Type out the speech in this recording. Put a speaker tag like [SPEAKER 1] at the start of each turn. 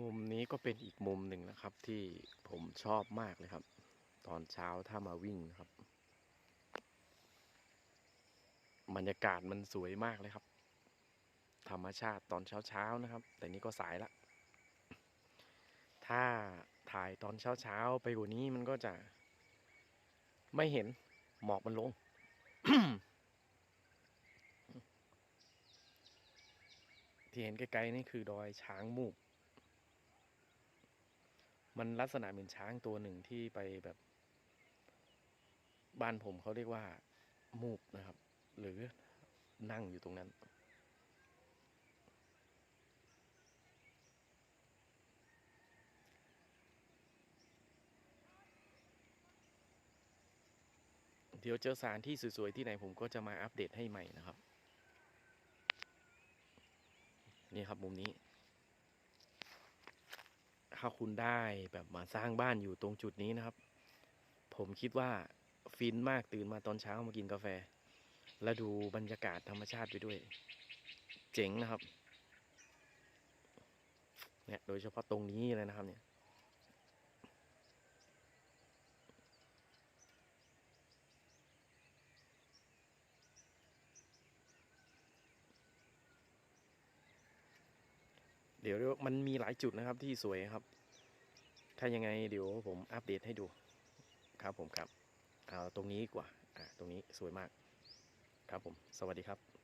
[SPEAKER 1] มุมนี้ก็เป็นอีกมุมหนึ่งนะครับที่ผมชอบมากเลยครับ ตอนเช้าถ้ามาวิ่งนะครับบรรยากาศมันสวยมากเลยครับ ธรรมชาติตอนเช้าๆนะครับ แต่นี่ก็สายละ ถ้าถ่ายตอนเช้าๆไปกว่านี้มันก็จะ ไม่เห็นหมอกมันลงที่เห็นไกลๆนี่คือดอยช้างมูก มันลักษณะเหมือนช้างตัวหนึ่งที่ไปแบบ บ้านผมเขาเรียกว่า มูกนะครับ หรือนั่งอยู่ตรงนั้น เดี๋ยวเจอสานที่สวยๆที่ไหนผมก็จะมาอัปเดตให้ใหม่นะครับ นี่ครับมุมนี้ ถ้าคุณได้แบบมาสร้างบ้านอยู่ตรงจุดนี้นะครับ ผมคิดว่าฟินมากตื่นมาตอนเช้ามากินกาแฟ แล้วดูบรรยากาศธรรมชาติไปด้วย เจ๋งนะครับ เนี่ยโดยเฉพาะตรงนี้เลยนะครับเนี่ยเดี๋ยวมันมีหลายจุดนะครับที่สวยครับ ถ้ายังไงเดี๋ยวผมอัปเดตให้ดูครับผมครับเอาตรงนี้กว่าอ่าตรงนี้สวยมากครับผม สวัสดีครับ